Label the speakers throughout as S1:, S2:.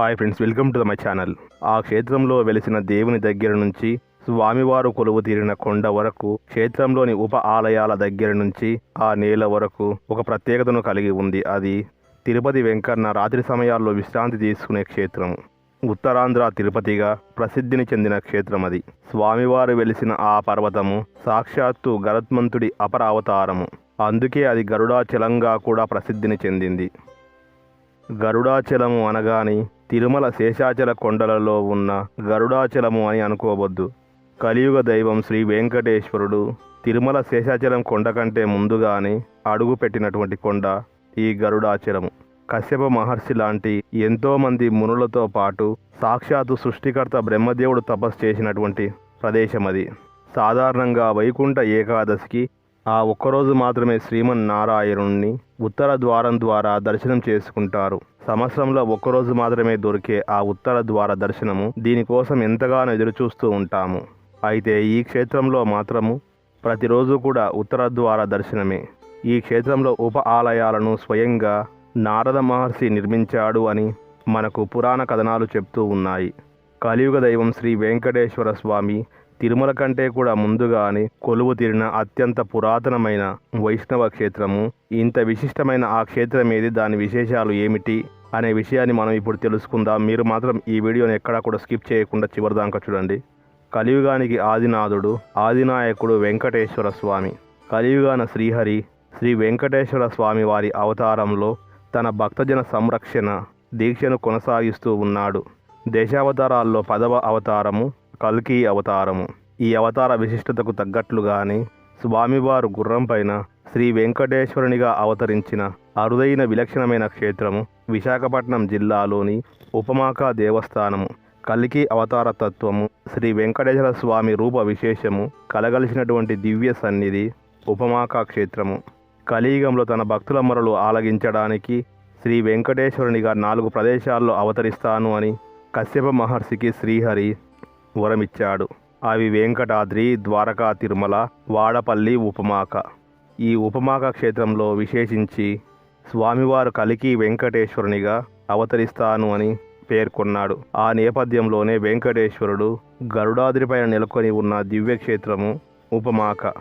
S1: Hi friends welcome to the my channel ఆ క్షేత్రంలో వెలిసిన దేవుని దగ్గర నుంచి స్వామివారు కొలువు తీరిన కొండ వరకు క్షేత్రంలోని ఉప ఆలయాల దగ్గర నుంచి ఆ నేల వరకు ఒక ప్రత్యేకతను కలిగి ఉంది. అది తిరుపతి వెంకన్న రాత్రి సమయాల్లో విశ్రాంతి తీసుకునే క్షేత్రం. ఉత్తరాంధ్ర తిరుపతిగా ప్రసిద్ధిని చెందిన క్షేత్రం అది. స్వామివారు వెలిసిన ఆ పర్వతము సాక్షాత్తు గరుత్మంతుడి అపర అవతారము. అందుకే అది గరుడాచలంగా కూడా ప్రసిద్ధిని చెందింది. గరుడాచలము అనగాని తిరుమల శేషాచల కొండలలో ఉన్న గరుడాచలము అని అనుకోవద్దు. కలియుగ దైవం శ్రీ వెంకటేశ్వరుడు తిరుమల శేషాచలం కొండ కంటే ముందుగానే అడుగు పెట్టినటువంటి కొండ ఈ గరుడాచలము. కశ్యప మహర్షి లాంటి ఎంతోమంది మునులతో పాటు సాక్షాత్తు సృష్టికర్త బ్రహ్మదేవుడు తపస్సు చేసినటువంటి ప్రదేశం అది. సాధారణంగా వైకుంఠ ఏకాదశికి ఆ ఒక్కరోజు మాత్రమే శ్రీమన్నారాయణుణ్ణి ఉత్తర ద్వారం ద్వారా దర్శనం చేసుకుంటారు. సంవత్సరంలో ఒక్కరోజు మాత్రమే దొరికే ఆ ఉత్తర ద్వార దర్శనము దీనికోసం ఎంతగానో ఎదురుచూస్తూ ఉంటాము. అయితే ఈ క్షేత్రంలో మాత్రము ప్రతిరోజు కూడా ఉత్తర ద్వార దర్శనమే. ఈ క్షేత్రంలో ఉప ఆలయాలను స్వయంగా నారద మహర్షి నిర్మించాడు అని మనకు పురాణ కథనాలు చెప్తూ ఉన్నాయి. కలియుగ దైవం శ్రీ వెంకటేశ్వర స్వామి తిరుమల కంటే కూడా ముందుగానే కొలువు తీరిన అత్యంత పురాతనమైన వైష్ణవ క్షేత్రము. ఇంత విశిష్టమైన ఆ క్షేత్రం ఏది దాని విశేషాలు ఏమిటి? అనే విషయాన్ని మనం ఇప్పుడు తెలుసుకుందాం. మీరు మాత్రం ఈ వీడియోని ఎక్కడా కూడా స్కిప్ చేయకుండా చివరిదాకా చూడండి. కలియుగానికి ఆదినాథుడు ఆదినాయకుడు వెంకటేశ్వర స్వామి. కలియుగాన శ్రీహరి శ్రీ వెంకటేశ్వర స్వామి వారి అవతారంలో తన భక్తజన సంరక్షణ దీక్షను కొనసాగిస్తూ ఉన్నాడు. దేశావతారాల్లో పదవ అవతారము కల్కి అవతారము. ఈ అవతార విశిష్టతకు తగ్గట్లుగానే స్వామివారు గుర్రం పైన శ్రీ వెంకటేశ్వరునిగా అవతరించిన అరుదైన విలక్షణమైన క్షేత్రము విశాఖపట్నం జిల్లాలోని ఉపమాక దేవస్థానము. కలికి అవతార తత్వము శ్రీ వెంకటేశ్వర స్వామి రూప విశేషము కలగలిసినటువంటి దివ్య సన్నిధి ఉపమాక క్షేత్రము. కలియుగంలో తన భక్తుల మొరలు ఆలగించడానికి శ్రీ వెంకటేశ్వరునిగా నాలుగు ప్రదేశాల్లో అవతరిస్తాను అని కశ్యప మహర్షికి శ్రీహరి వరమిచ్చాడు. అవి వెంకటాద్రి ద్వారకా తిరుమల వాడపల్లి ఉపమాక. ఈ ఉపమాక క్షేత్రంలో విశేషించి స్వామివారు కలికి వెంకటేశ్వరునిగా అవతరిస్తాను అని పేర్కొన్నాడు. ఆ నేపథ్యంలోనే వెంకటేశ్వరుడు గరుడాద్రిపైన నెలకొని ఉన్న దివ్యక్షేత్రము ఉపమాక.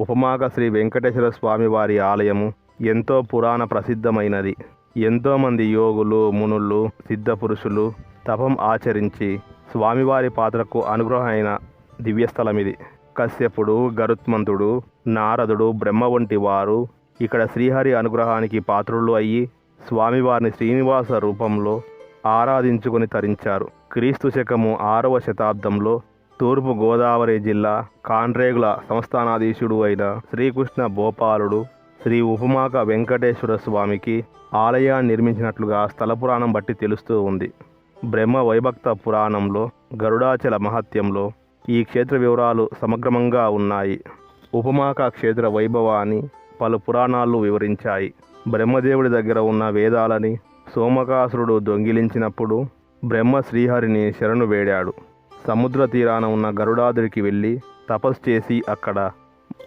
S1: ఉపమాక శ్రీ వెంకటేశ్వర స్వామివారి ఆలయము ఎంతో పురాణ ప్రసిద్ధమైనది. ఎంతోమంది యోగులు మునులు సిద్ధపురుషులు తపం ఆచరించి స్వామివారి పాత్రకు అనుగ్రహమైన దివ్యస్థలం ఇది కశ్యపుడు గరుత్మంతుడు నారదుడు బ్రహ్మ వంటి వారు ఇక్కడ శ్రీహరి అనుగ్రహానికి పాత్రులు అయ్యి స్వామివారిని శ్రీనివాస రూపంలో ఆరాధించుకొని తరించారు. క్రీస్తు శకము ఆరవ శతాబ్దంలో తూర్పు గోదావరి జిల్లా కాండ్రేగుల సంస్థానాధీశుడు అయిన శ్రీకృష్ణ భోపాలుడు శ్రీ ఉపమాక వెంకటేశ్వర స్వామికి ఆలయాన్ని నిర్మించినట్లుగా స్థల పురాణం బట్టి తెలుస్తూ ఉంది. బ్రహ్మ వైభక్త పురాణంలో గరుడాచల మహత్యంలో ఈ క్షేత్ర వివరాలు సమగ్రమంగా ఉన్నాయి. ఉపమాక క్షేత్ర వైభవాన్ని పలు పురాణాలు వివరించాయి. బ్రహ్మదేవుడి దగ్గర ఉన్న వేదాలని సోమకాసురుడు దొంగిలించినప్పుడు బ్రహ్మ శ్రీహరిని శరణు వేడాడు. సముద్ర తీరాన ఉన్న గరుడాద్రికి వెళ్ళి తపస్సు చేసి అక్కడ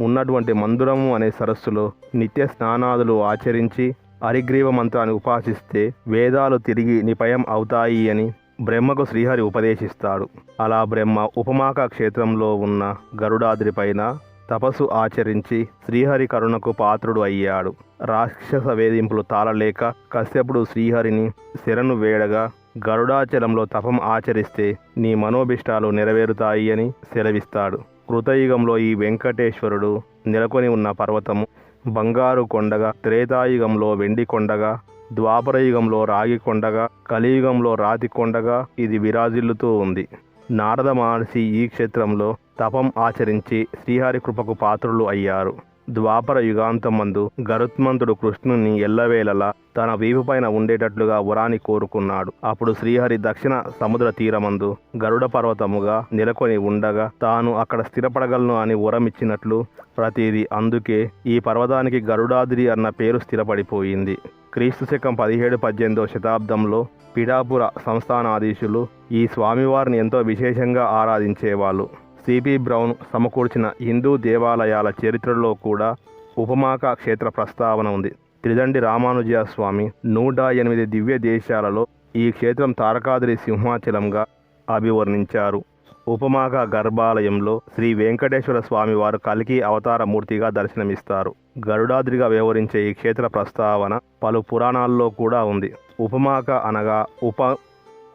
S1: ఉన్నటువంటి మందురము అనే సరస్సులో నిత్య స్నానాదులు ఆచరించి హరిగ్రీవ మంత్రాన్ని ఉపాసిస్తే వేదాలు తిరిగి నిపయం అవుతాయి అని బ్రహ్మకు శ్రీహరి ఉపదేశిస్తాడు. అలా బ్రహ్మ ఉపమాక క్షేత్రంలో ఉన్న గరుడాద్రి పైన తపస్సు ఆచరించి శ్రీహరి కరుణకు పాత్రుడు అయ్యాడు. రాక్షస వేధింపులు తాళలేక కశ్యపుడు శ్రీహరిని శరణు వేడగా గరుడాచలంలో తపం ఆచరిస్తే నీ మనోభిష్టాలు నెరవేరుతాయి అని సెలవిస్తాడు. కృతయుగంలో ఈ వెంకటేశ్వరుడు నెలకొని ఉన్న పర్వతము బంగారు కొండగా త్రేతాయుగంలో వెండి కొండగా ద్వాపరయుగంలో రాగి కొండగా కలియుగంలో రాతి కొండగా ఇది విరాజిల్లుతూ ఉంది. నారద మహర్షి ఈ క్షేత్రంలో తపం ఆచరించి శ్రీహరి కృపకు పాత్రులు అయ్యారు. ద్వాపర యుగాంతం మందు గరుత్మంతుడు కృష్ణుని ఎల్లవేళలా తన వీపుపైన ఉండేటట్లుగా వరాన్ని కోరుకున్నాడు. అప్పుడు శ్రీహరి దక్షిణ సముద్ర తీరమందు గరుడ పర్వతముగా నెలకొని ఉండగా తాను అక్కడ స్థిరపడగలను అని వరమిచ్చినట్లు ప్రతిదీ. అందుకే ఈ పర్వతానికి గరుడాద్రి అన్న పేరు స్థిరపడిపోయింది. క్రీస్తు శకం పదిహేడు పద్దెనిమిదవ శతాబ్దంలో పిఠాపుర సంస్థానాధీశులు ఈ స్వామివారిని ఎంతో విశేషంగా ఆరాధించేవాళ్ళు. సిపి బ్రౌన్ సమకూర్చిన హిందూ దేవాలయాల చరిత్రలో కూడా ఉపమాక క్షేత్ర ప్రస్తావన ఉంది. త్రిదండి రామానుజ స్వామి నూట ఎనిమిది దివ్య దేశాలలో ఈ క్షేత్రం తారకాద్రి సింహాచలంగా అభివర్ణించారు. ఉపమాక గర్భాలయంలో శ్రీ వెంకటేశ్వర స్వామి వారు కలికి అవతార మూర్తిగా దర్శనమిస్తారు. గరుడాద్రిగా వ్యవహరించే ఈ క్షేత్ర ప్రస్తావన పలు పురాణాల్లో కూడా ఉంది. ఉపమాక అనగా ఉప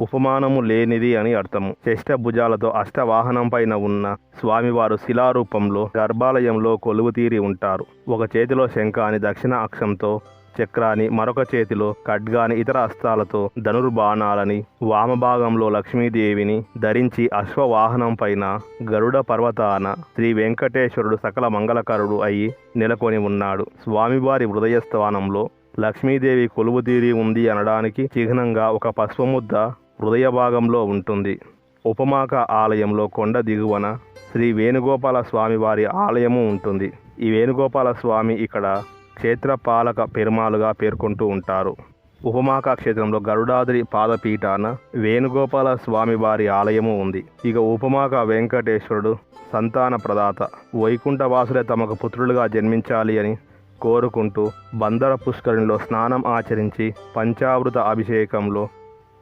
S1: ఉపమానము లేనిది అని అర్థము. షష్ట భుజాలతో అష్టవాహనం పైన ఉన్న స్వామివారు శిలారూపంలో గర్భాలయంలో కొలువు తీరి ఉంటారు. ఒక చేతిలో శంఖ అని దక్షిణ అక్షంతో చక్రాన్ని మరొక చేతిలో ఖడ్గాని ఇతర అస్త్రాలతో ధనుర్బాణాలని వామభాగంలో లక్ష్మీదేవిని ధరించి అశ్వవాహనం పైన గరుడ పర్వతాన శ్రీ వెంకటేశ్వరుడు సకల మంగళకరుడు అయి నెలకొని ఉన్నాడు. స్వామివారి హృదయ స్థానంలో లక్ష్మీదేవి కొలువు తీరి ఉంది అనడానికి చిహ్నంగా ఒక పశ్వముద్ద హృదయ భాగంలో ఉంటుంది. ఉపమాక ఆలయంలో కొండ దిగువన శ్రీ వేణుగోపాల స్వామి వారి ఆలయము ఉంటుంది. ఈ వేణుగోపాల స్వామి ఇక్కడ క్షేత్రపాలక పెరుమాలుగా పేర్కొంటూ ఉంటారు. ఉపమాక క్షేత్రంలో గరుడాద్రి పాదపీఠాన వేణుగోపాల స్వామి వారి ఆలయము ఉంది. ఇక ఉపమాక వెంకటేశ్వరుడు సంతాన ప్రదాత వైకుంఠవాసులే తమకు పుత్రులుగా జన్మించాలి అని కోరుకుంటూ బందర పుష్కరిణిలో స్నానం ఆచరించి పంచామృత అభిషేకంలో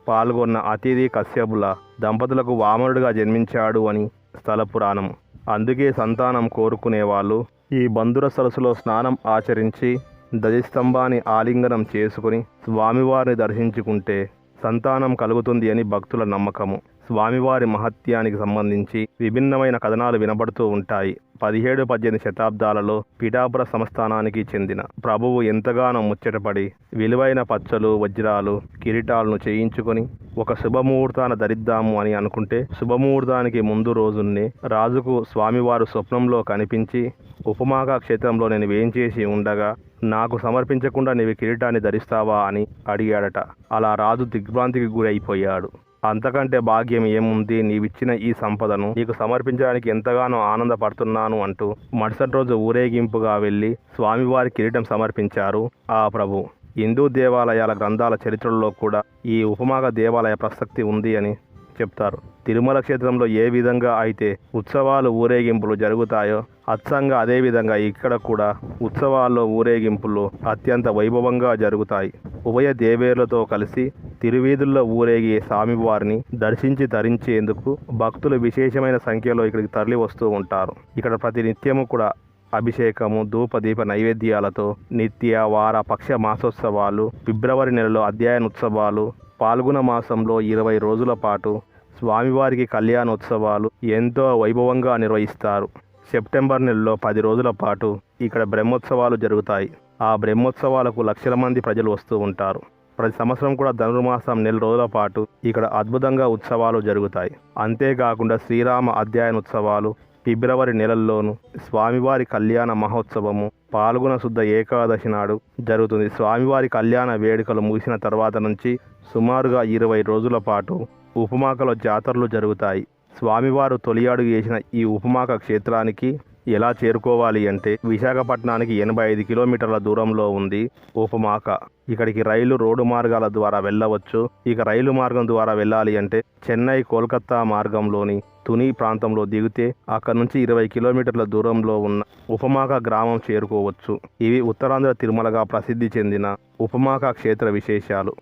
S1: పాల్గొన్న అతిథి కశ్యపుల దంపతులకు వామనుడిగా జన్మించాడు అని స్థల పురాణం అందుకే సంతానం కోరుకునే వాళ్ళు ఈ బంధుర సరస్సులో స్నానం ఆచరించి దజస్తంభాన్ని ఆలింగనం చేసుకుని స్వామివారిని దర్శించుకుంటే సంతానం కలుగుతుంది అని భక్తుల నమ్మకము. స్వామివారి మహత్యానికి సంబంధించి విభిన్నమైన కథనాలు వినబడుతూ ఉంటాయి. పదిహేడు పద్దెనిమిది శతాబ్దాలలో పిఠాపుర సంస్థానానికి చెందిన ప్రభువు ఎంతగానో ముచ్చటపడి విలువైన పచ్చలు వజ్రాలు కిరీటాలను చేయించుకొని ఒక శుభముహూర్తాన ధరిద్దాము అని అనుకుంటే శుభముహూర్తానికి ముందు రోజున్నే రాజుకు స్వామివారు స్వప్నంలో కనిపించి ఉపమాగా క్షేత్రంలో నేను వేయించేసి ఉండగా నాకు సమర్పించకుండా నీవి కిరీటాన్ని ధరిస్తావా అని అడిగాడట. అలా రాజు దిగ్భ్రాంతికి గురి అయిపోయాడు అంతకంటే భాగ్యం ఏముంది? నీవిచ్చిన ఈ సంపదను నీకు సమర్పించడానికి ఎంతగానో ఆనందపడుతున్నాను అంటూ మరుసటి రోజు ఊరేగింపుగా వెళ్ళి స్వామివారి కిరీటం సమర్పించారు ఆ ప్రభు. హిందూ దేవాలయాల గ్రంథాల చరిత్రలో కూడా ఈ ఉపమాగ దేవాలయ ప్రసక్తి ఉంది అని చెప్తారు. తిరుమల క్షేత్రంలో ఏ విధంగా అయితే ఉత్సవాలు ఊరేగింపులు జరుగుతాయో అచ్చంగా అదేవిధంగా ఇక్కడ కూడా ఉత్సవాల్లో ఊరేగింపులు అత్యంత వైభవంగా జరుగుతాయి. ఉభయ దేవేరులతో కలిసి తిరువీధుల్లో ఊరేగే స్వామివారిని దర్శించి ధరించేందుకు భక్తులు విశేషమైన సంఖ్యలో ఇక్కడికి తరలి వస్తూ ఉంటారు. ఇక్కడ ప్రతి నిత్యము కూడా అభిషేకము ధూపదీప నైవేద్యాలతో నిత్య వార పక్ష మాసోత్సవాలు ఫిబ్రవరి నెలలో అధ్యయన ఉత్సవాలు పాల్గొన మాసంలో ఇరవై రోజుల పాటు స్వామివారికి కళ్యాణోత్సవాలు ఎంతో వైభవంగా నిర్వహిస్తారు. సెప్టెంబర్ నెలలో పది రోజుల పాటు ఇక్కడ బ్రహ్మోత్సవాలు జరుగుతాయి. ఆ బ్రహ్మోత్సవాలకు లక్షల మంది ప్రజలు వస్తూ ఉంటారు. ప్రతి సంవత్సరం కూడా ధనుర్మాసం నెల రోజుల పాటు ఇక్కడ అద్భుతంగా ఉత్సవాలు జరుగుతాయి. అంతేకాకుండా శ్రీరామ అధ్యయన ఉత్సవాలు ఫిబ్రవరి నెలల్లోనూ స్వామివారి కళ్యాణ మహోత్సవము పాల్గొన శుద్ధ ఏకాదశి నాడు జరుగుతుంది. స్వామివారి కళ్యాణ వేడుకలు ముగిసిన తర్వాత నుంచి సుమారుగా ఇరవై రోజుల పాటు ఉపమాకలో జాతరలు జరుగుతాయి. స్వామివారు తొలి అడుగు వేసిన ఈ ఉపమాక క్షేత్రానికి ఎలా చేరుకోవాలి అంటే విశాఖపట్నానికి ఎనభై ఐదు కిలోమీటర్ల దూరంలో ఉంది ఉపమాక. ఇక్కడికి రైలు రోడ్డు మార్గాల ద్వారా వెళ్ళవచ్చు. ఇక రైలు మార్గం ద్వారా వెళ్ళాలి అంటే చెన్నై కోల్కతా మార్గంలోని తుని ప్రాంతంలో దిగితే అక్కడ నుంచి ఇరవై కిలోమీటర్ల దూరంలో ఉన్న ఉపమాక గ్రామం చేరుకోవచ్చు. ఇవి ఉత్తరాంధ్ర తిరుమలగా ప్రసిద్ధి చెందిన ఉపమాక క్షేత్ర విశేషాలు.